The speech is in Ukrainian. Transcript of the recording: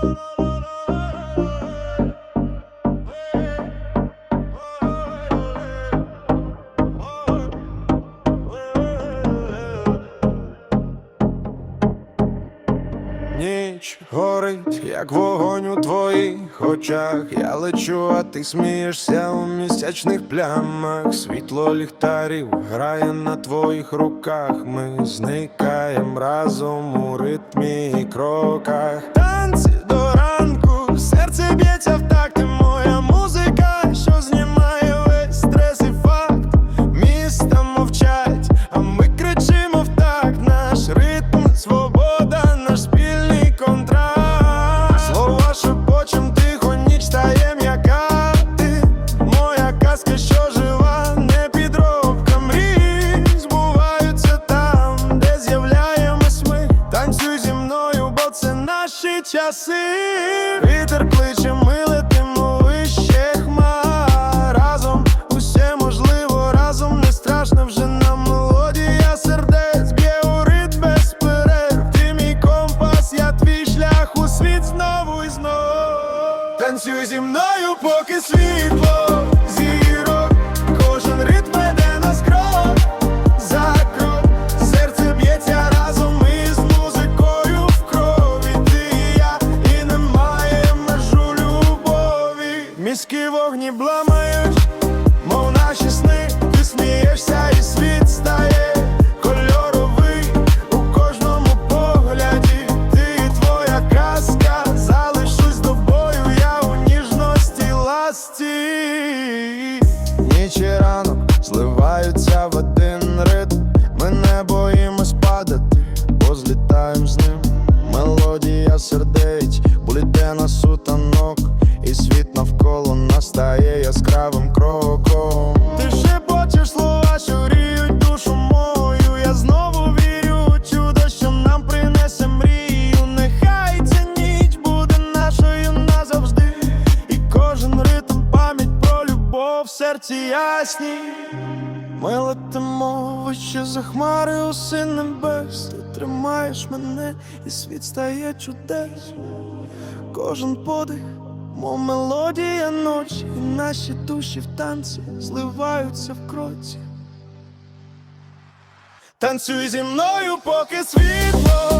Ніч горить, як вогонь у твоїх очах. Я лечу, а ти смієшся у місячних плямах. Світло ліхтарів грає на твоїх руках. Ми зникаєм разом у ритмі і кроках. Танці до ранку, серце б'ється в наші часи. Вітер кличе, ми летимо вище хмар. Разом усе можливо, разом не страшно вже нам мелодія сердець б'є у ритм без перерв. Ти мій компас, я твій шлях у світ знову і знову Танцюй зі мною, поки світло Міські вогні бламають, мов наші сни Ти смієшся і світ стає кольоровий у кожному погляді. Ти твоя казка, залишусь тобою, я у ніжності ласті. Ніч ранок зливаються в один ритм. Ми не боїмось падати, бо з ним. Мелодія сердець, бліде на сутанок стає яскравим кроком. Ти шепочеш слова, що гріють душу мою. Я знову вірю у чудо, що нам принесе мрію. Нехай ця ніч буде нашою назавжди. І кожен ритм пам'ять про любов в серці ясні. Ми летимо вище за хмари у син небес. Ти тримаєш мене, і світ стає чудес. Кожен подих, мов мелодія ночі, і наші душі в танці зливаються в кроці. Танцюй зі мною, поки світло